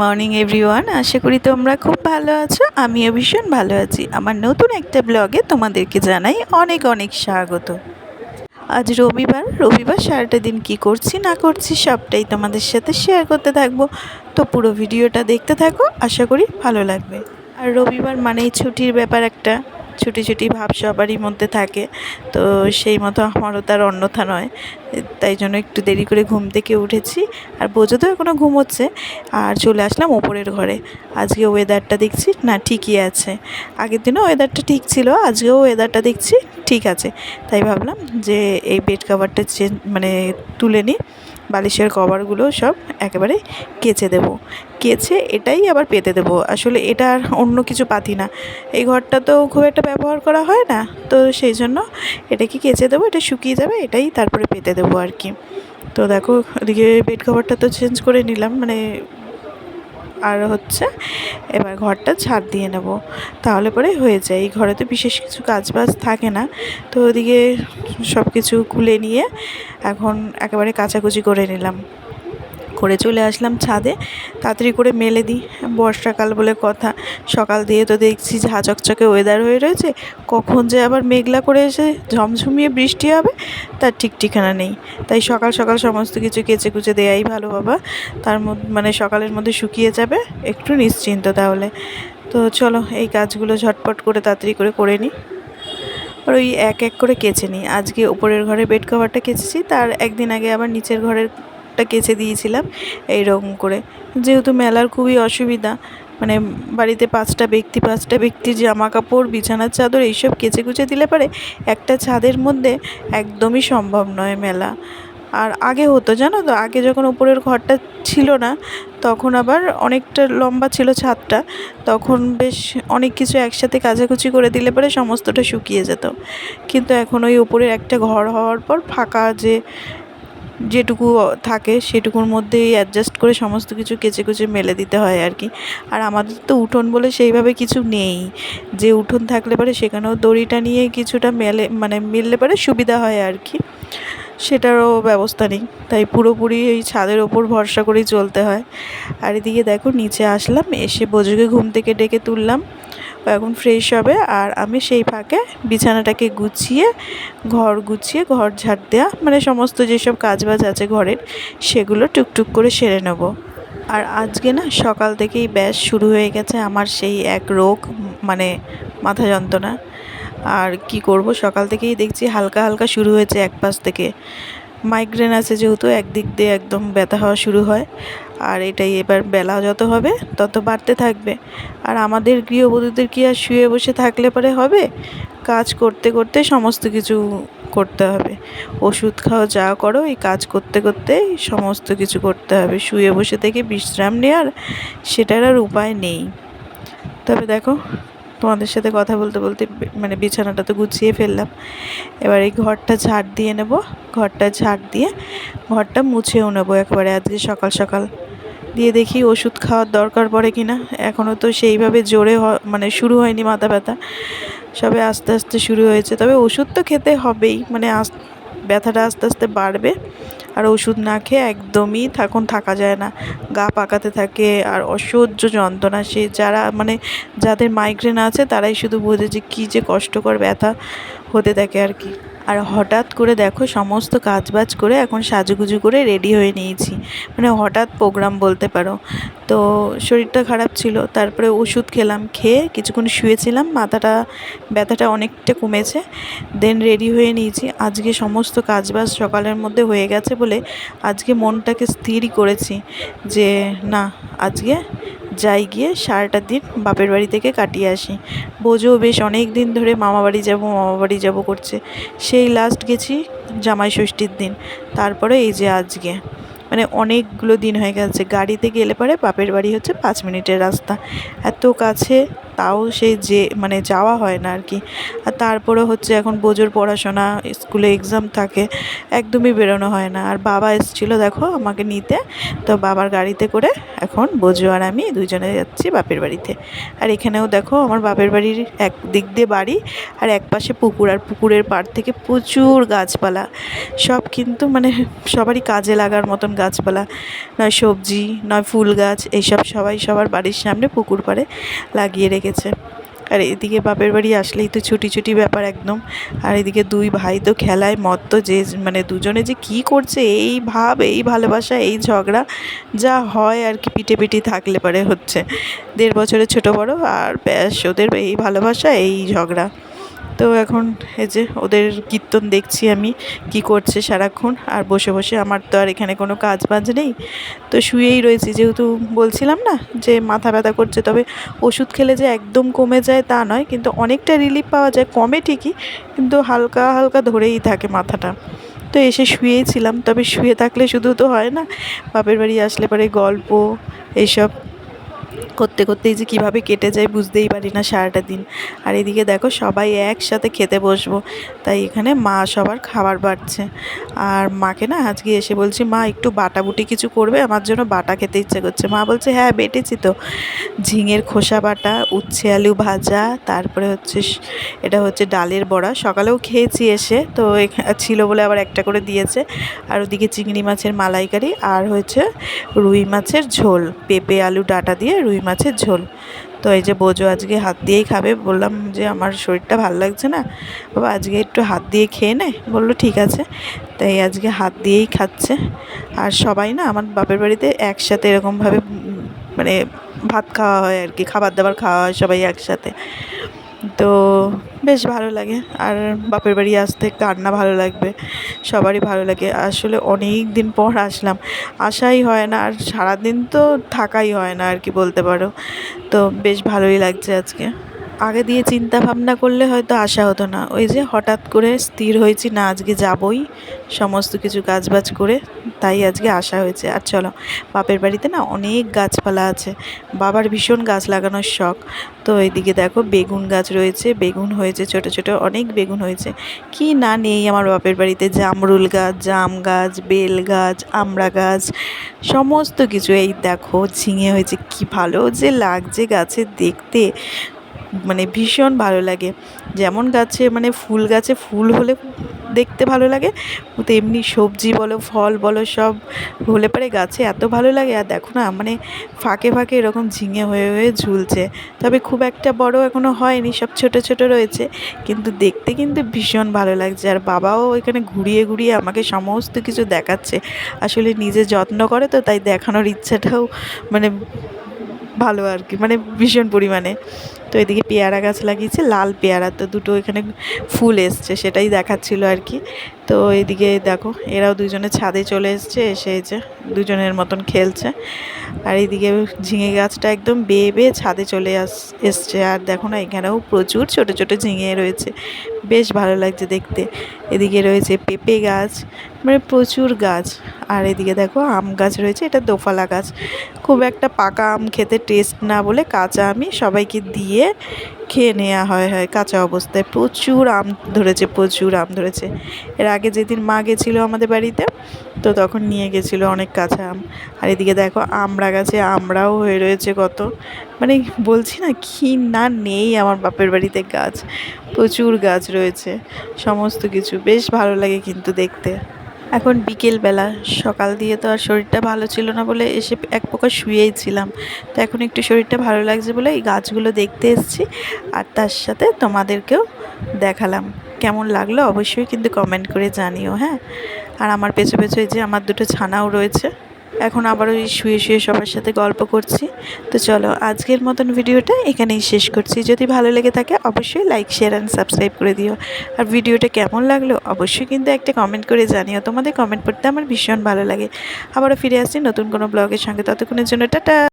Morning, everyone. আশা করি তোমরা খুব ভালো আছো, আমিও ভীষণ ভালো আছি। আমার নতুন একটা ব্লগে তোমাদেরকে জানাই অনেক অনেক স্বাগত। আজ রবিবার রবিবার সারাটা দিন কি করছি, না করছি সবটাই তোমাদের সাথে শেয়ার করতে থাকব। তো পুরো ভিডিওটা দেখতে থাকো, আশা করি ভালো লাগবে। আর রবিবার মানেই ছুটির ব্যাপার একটা, ছুটি ছুটি ভাব সবারই মধ্যে থাকে। তো সেই মতো আমারও তার অন্যথা নয়। তাই জন্য একটু দেরি করে ঘুম থেকে উঠেছি। আর বোঝো তো এখনও ঘুমোচ্ছে। আর চলে আসলাম ওপরের ঘরে। আজকে ওয়েদারটা দেখছি, না, ঠিকই আছে। আগের দিনও ওয়েদারটা ঠিক ছিল, আজকেও ওয়েদারটা দেখছি, ঠিক আছে। তাই ভাবলাম যে এই বেড কাভারটা চেঞ্জ মানে তুলে নিই। বালিশের কভারগুলো সব একেবারে কেচে দেবো। কেচে এটাই আবার পেতে দেবো। আসলে এটা আর অন্য কিছু পাতি না। এই ঘরটা তো খুব একটা ব্যবহার করা হয় না। তো সেই জন্য এটাকে কেচে দেবো, এটা শুকিয়ে যাবে, এটাই তারপরে পেতে দেবো। আর কি। তো দেখো, ওদিকে বেড কভারটা তো চেঞ্জ করে নিলাম মানে আর হচ্ছে এবার ঘরটা ছাড় দিয়ে নেব। তাহলে পরে হয়ে যায়, এই ঘরে তো বিশেষ কিছু কাজ বাজ থাকে না। তো ওদিকে সব কিছু খুলে নিয়ে এখন একেবারে কাচাকুচি করে নিলাম। করে চলে আসলাম ছাদে। তাড়াতাড়ি করে মেলে দিই। বর্ষাকাল বলে কথা। সকাল দিয়ে তো দেখছি ঝা চকচকে ওয়েদার হয়ে রয়েছে। কখন যে আবার মেঘলা করে এসে ঝমঝমিয়ে বৃষ্টি হবে, তার ঠিক ঠিকানা নেই। তাই সকাল সকাল সমস্ত কিছু কেচে কুচে দেয়াই ভালো, বাবা। তার মানে সকালের মধ্যে শুকিয়ে যাবে, একটু নিশ্চিন্ত তাহলে। তো চলো, এই কাজগুলো ঝটপট করে তাড়াতাড়ি করে করে নিই। আর ওই এক এক করে কেচে নিই। আজকে উপরের ঘরে বেড কভারটা কেচেছি। তার একদিন আগে আবার নিচের ঘরের একটা কেচে দিয়েছিলাম এইরকম করে। যেহেতু মেলার খুবই অসুবিধা মানে বাড়িতে পাঁচটা ব্যক্তি, পাঁচটা ব্যক্তির জামা কাপড়, বিছানার চাদর এইসব কেচে কুচে দিলে পারে একটা ছাদের মধ্যে একদমই সম্ভব নয় মেলা। আর আগে হতো, জানো তো? আগে যখন উপরের ঘরটা ছিল না, তখন আবার অনেকটা লম্বা ছিল ছাদটা, তখন বেশ অনেক কিছু একসাথে কাচাকুচি করে দিলে পরে সমস্তটা শুকিয়ে যেত। কিন্তু এখন ওই উপরের একটা ঘর হওয়ার পর ফাঁকা যে যেটুকু থাকে সেটুকুর মধ্যেই অ্যাডজাস্ট করে সমস্ত কিছু কেচে কুচে মেলে দিতে হয় আর কি। আর আমাদের তো উঠোন বলে সেইভাবে কিছু নেই। যে উঠোন থাকলে পরে সেখানেও দড়িটা নিয়ে কিছুটা মেলে মানে মিললে পরে সুবিধা হয় আর কি। সেটারও ব্যবস্থা নেই। তাই পুরোপুরি এই ছাদের ওপর ভরসা করেই চলতে হয়। আর এদিকে দেখো, নিচে আসলাম, এসে বোঝোকে ঘুম থেকে ডেকে তুললাম। এখন ফ্রেশ হবে। আর আমি সেই ফাঁকে বিছানাটাকে গুছিয়ে, ঘর গুছিয়ে, ঘর ঝাড় দেওয়া মানে সমস্ত যেসব কাজবাজ আছে ঘরের, সেগুলো টুকটুক করে সেরে নেব। আর আজকে না, সকাল থেকেই ব্যাস শুরু হয়ে গেছে আমার সেই এক রোগ মানে মাথা যন্ত্রণা। আর কি করব, সকাল থেকেই দেখছি হালকা হালকা শুরু হয়েছে এক পাশ থেকে। মাইগ্রেন আছে যেহেতু, একদিক দিয়ে একদম ব্যথা হওয়া শুরু হয়। আর এটাই এবার বেলা যত হবে, তত বাড়তে থাকবে। আর আমাদের গৃহবধূদের কি আর শুয়ে বসে থাকলে পরে হবে? কাজ করতে করতে সমস্ত কিছু করতে হবে। ওষুধ খাও, যা করো, এই কাজ করতে করতে সমস্ত কিছু করতে হবে। শুয়ে বসে থেকে বিশ্রাম নেওয়ার সেটার আর উপায় নেই। তবে দেখো, তোমাদের সাথে কথা বলতে বলতে মানে বিছানাটা তো গুছিয়ে ফেললাম। এবার এই ঘরটা ঝাড় দিয়ে নেব। ঘরটা ঝাড় দিয়ে, ঘরটা মুছেও নেব একবারে আজকে সকাল সকাল। দিয়ে দেখি ওষুধ খাওয়ার দরকার পড়ে কি না এখনও তো সেইভাবে জোরে মানে শুরু হয়নি মাথা ব্যথা। সবে আস্তে আস্তে শুরু হয়েছে। তবে ওষুধ তো খেতে হবেই। মানে আস ব্যথাটা আস্তে আস্তে বাড়বে। আর ওষুধ না খেয়ে একদমই থাকুন, থাকা যায় না। গা পাকাতে থাকে আর অসহ্য যন্ত্রণা। সে যারা মানে যাদের মাইগ্রেন আছে, তারাই শুধু বোঝে যে কী যে কষ্টকর ব্যথা। হতে থাকে আর কি। আর হঠাৎ করে দেখো সমস্ত কাজবাজ করে এখন সাজুগুজু করে রেডি হয়ে নিয়েছি। মানে হঠাৎ প্রোগ্রাম বলতে পারো। তো শরীরটা খারাপ ছিল, তারপরে ওষুধ খেলাম, খেয়ে কিছুক্ষণ শুয়েছিলাম, মাথাটা, ব্যথাটা অনেকটা কমেছে। দেন রেডি হয়ে নিয়েছি। আজকে সমস্ত কাজবাজ সকালের মধ্যে হয়ে গেছে বলে আজকে মনটাকে স্থিরই করেছি যে, না, আজকে যাই গিয়ে সারাটা দিন বাপের বাড়ি থেকে কাটিয়ে আসি। বোঝো বেশ অনেক দিন ধরে মামা বাড়ি যাব, মামা বাড়ি যাব করছে। সেই লাস্ট গেছি জামাই ষষ্ঠীর দিন। তারপরে এই যে আজকে। মানে অনেকগুলো দিন হয়ে গেছে। গাড়িতে গেলে পরে বাপের বাড়ি হচ্ছে পাঁচ মিনিটের রাস্তা। এত কাছে তাও সে যে মানে যাওয়া হয় না আর কি। আর তারপরে হচ্ছে এখন বোঝোর পড়াশোনা, স্কুলে এক্সাম থাকে, একদমই বেরোনো হয় না। আর বাবা এসেছিল, দেখো, আমাকে নিতে। তো বাবার গাড়িতে করে এখন বোঝো আর আমি দুজনে যাচ্ছি বাপের বাড়িতে। আর এখানেও দেখো, আমার বাপের বাড়ির এক দিক দিয়ে বাড়ি, আর এক পাশে পুকুর। আর পুকুরের পাড় থেকে প্রচুর গাছপালা। সব কিন্তু মানে সবারই কাজে লাগার মতন গাছপালা। নয় সবজি, নয় ফুল গাছ, এইসব সবাই সবার বাড়ির সামনে পুকুর পাড়ে লাগিয়ে রেখেছে আর এদিকে বাপের বাড়ি আসলেই তো ছুটি ছুটি ব্যাপার একদম। আর এদিকে দুই ভাই তো খেলায় মত্ত যে মানে দুজনে যে কি করছে, এই ভাব, এই ভালোবাসা, এই ঝগড়া, যা হয় আর কি পিঠে পিঠি থাকলে পরে হচ্ছে। দেড় বছরের ছোট বড় আর ব্যাস, ওদের এই ভালোবাসা, এই ঝগড়া। তো এখন এই যে ওদের কীর্তন দেখছি আমি, কি করছে সারাক্ষণ, আর বসে বসে আমার তো আর এখানে কোনো কাজ বাজ নেই। তো শুয়েই রয়েছি, যেহেতু বলছিলাম না যে মাথা ব্যথা করছে, তবে ওষুধ খেলে যে একদম কমে যায় তা নয়, কিন্তু অনেকটা রিলিফ পাওয়া যায়, কমে ঠিকই, কিন্তু হালকা হালকা ধরেই থাকে মাথাটা। তো এসে শুয়েই ছিলাম, তবে শুয়ে থাকলে শুধু তো হয় না, বাপের বাড়ি আসলে পরে গল্প, এইসব করতে করতেই যে কীভাবে কেটে যায় বুঝতেই পারি না সারাটা দিন। আর এদিকে দেখো সবাই একসাথে খেতে বসবো, তাই এখানে মা সবার খাবার বাড়ছে। আর মাকে না আজকে এসে বলছি, মা, একটু বাটা বুটি কিছু করবে? আমার জন্য বাটা খেতে ইচ্ছে করছে। মা বলছে হ্যাঁ বেটেছি তো। ঝিঙের খোসা বাটা, উচ্ছে আলু ভাজা, তারপরে হচ্ছে এটা হচ্ছে ডালের বড়া। সকালেও খেয়েছি এসে, তো ছিল বলে আবার একটা করে দিয়েছে। আর ওদিকে চিংড়ি মাছের মালাইকারি, আর হচ্ছে রুই মাছের ঝোল। পেঁপে, আলু, ডাঁটা দিয়ে রুই মাছের ঝোল। তো এই যে বোঝো আজকে হাত দিয়েই খাবে। বললাম যে আমার শরীরটা ভালো লাগছে না। বাবা আজকে একটু হাত দিয়ে খেয়ে নে। বলল, ঠিক আছে। তাই আজকে হাত দিয়েই খাচ্ছে। আর সবাই না আমার বাপের বাড়িতে একসাথে এরকমভাবে মানে ভাত খাওয়া হয় আর কি। খাবার দাবার খাওয়া হয় সবাই একসাথে। তো বেশ ভালো লাগে। আর বাপের বাড়ি আসতে কার না ভালো লাগবে? সবারই ভালো লাগে। আসলে অনেক দিন পর আসলাম। আসাই হয় না, আর সারাদিন তো থাকাই হয় না আর কি বলতে পারো। তো বেশ ভালোই লাগছে আজকে। আগে দিয়ে চিন্তা ভাবনা করলে হয়তো আসা হতো না। ওই যে হঠাৎ করে স্থির হয়েছি না, আজকে যাবই। সমস্ত কিছু কাজবাজ করে তাই আজকে আসা হয়েছে। আর চলো, বাপের বাড়িতে না অনেক গাছপালা আছে। বাবার ভীষণ গাছ লাগানোর শখ। তো এইদিকে দেখো বেগুন গাছ রয়েছে, বেগুন হয়েছে, ছোট ছোট অনেক বেগুন হয়েছে। কি না নেই আমার বাপের বাড়িতে। জামরুল গাছ, জাম গাছ, বেল গাছ, আমড়া গাছ, সমস্ত কিছু। এই দেখো ঝিঙে হয়েছে, কি ভালো যে লাগছে গাছে দেখতে। মানে ভীষণ ভালো লাগে। যেমন গাছে মানে ফুল গাছে ফুল হলে দেখতে ভালো লাগে। তেমনি সবজি বলো, ফল বলো, সব হলে পরে গাছে এত ভালো লাগে। আর দেখো না মানে ফাঁকে ফাঁকে এরকম ঝিঙে হয়ে হয়ে ঝুলছে। তবে খুব একটা বড় এখনও হয়নি, সব ছোট ছোট রয়েছে। কিন্তু দেখতে কিন্তু ভীষণ ভালো লাগছে। আর বাবাও এখানে ঘুরিয়ে ঘুরিয়ে আমাকে সমস্ত কিছু দেখাচ্ছে। আসলে নিজে যত্ন করে তো, তাই দেখানোর ইচ্ছাটাও মানে ভালো আর কি মানে ভীষণ পরিমাণে। তো এদিকে পেয়ারা গাছ লাগিয়েছে, লাল পেয়ারা। তো দুটো এখানে ফুল এসছে, সেটাই দেখাচ্ছিল আর কি। তো এদিকে দেখো, এরাও দুজনে ছাদে চলে এসছে, এসে যে দুজনের মতন খেলছে। আর এদিকে ঝিঙে গাছটা একদম বেয়ে বেয়ে ছাদে চলে আস, এসছে। আর দেখো না, এখানেও প্রচুর ছোট ছোট ঝিঙে রয়েছে। বেশ ভালো লাগছে দেখতে। এদিকে রয়েছে পেঁপে গাছ মানে প্রচুর গাছ। আর এদিকে দেখো, আম গাছ রয়েছে, এটা দোফালা গাছ। খুব একটা পাকা আম খেতে টেস্ট না বলে কাঁচা আমি সবাইকে দিয়ে খেয়ে নেওয়া হয় হয়। কাঁচা অবস্থায় প্রচুর আম ধরেছে, প্রচুর আম ধরেছে। এর আগে যেদিন মা গেছিল আমাদের বাড়িতে, তো তখন নিয়ে গেছিল অনেক কাঁচা আম। আর এদিকে দেখো আমড়া গাছে আমড়াও হয়ে রয়েছে কত। মানে বলছি না, কি না নেই আমার বাপের বাড়িতে গাছ। প্রচুর গাছ রয়েছে, সমস্ত কিছু। বেশ ভালো লাগে কিন্তু দেখতে। এখন বিকেলবেলা। সকাল দিয়ে তো আর শরীরটা ভালো ছিল না বলে এসে এক প্রকার শুয়েই ছিলাম। তো এখন একটু শরীরটা ভালো লাগছে বলে এই গাছগুলো দেখতে এসেছি আর তার সাথে তোমাদেরকেও দেখালাম। কেমন লাগল অবশ্যই কিন্তু কমেন্ট করে জানিও হ্যাঁ? আর আমার পেছনে পেছনে যে আমার দুটো ছানাও রয়েছে। এখন আবারও শুয়ে শুয়ে সবার সাথে গল্প করছি। তো চলো, আজকের মতন ভিডিওটা এখানেই শেষ করছি। যদি ভালো লেগে থাকে, অবশ্যই লাইক শেয়ার অ্যান্ড সাবস্ক্রাইব করে দিও। আর ভিডিওটা কেমন লাগল, অবশ্যই কিন্তু একটা কমেন্ট করে জানিও। তোমাদের কমেন্ট পড়তে আমার ভীষণ ভালো লাগে। আবারও ফিরে আসছি নতুন কোনো ব্লগের সঙ্গে। ততক্ষণের জন্য টাটা!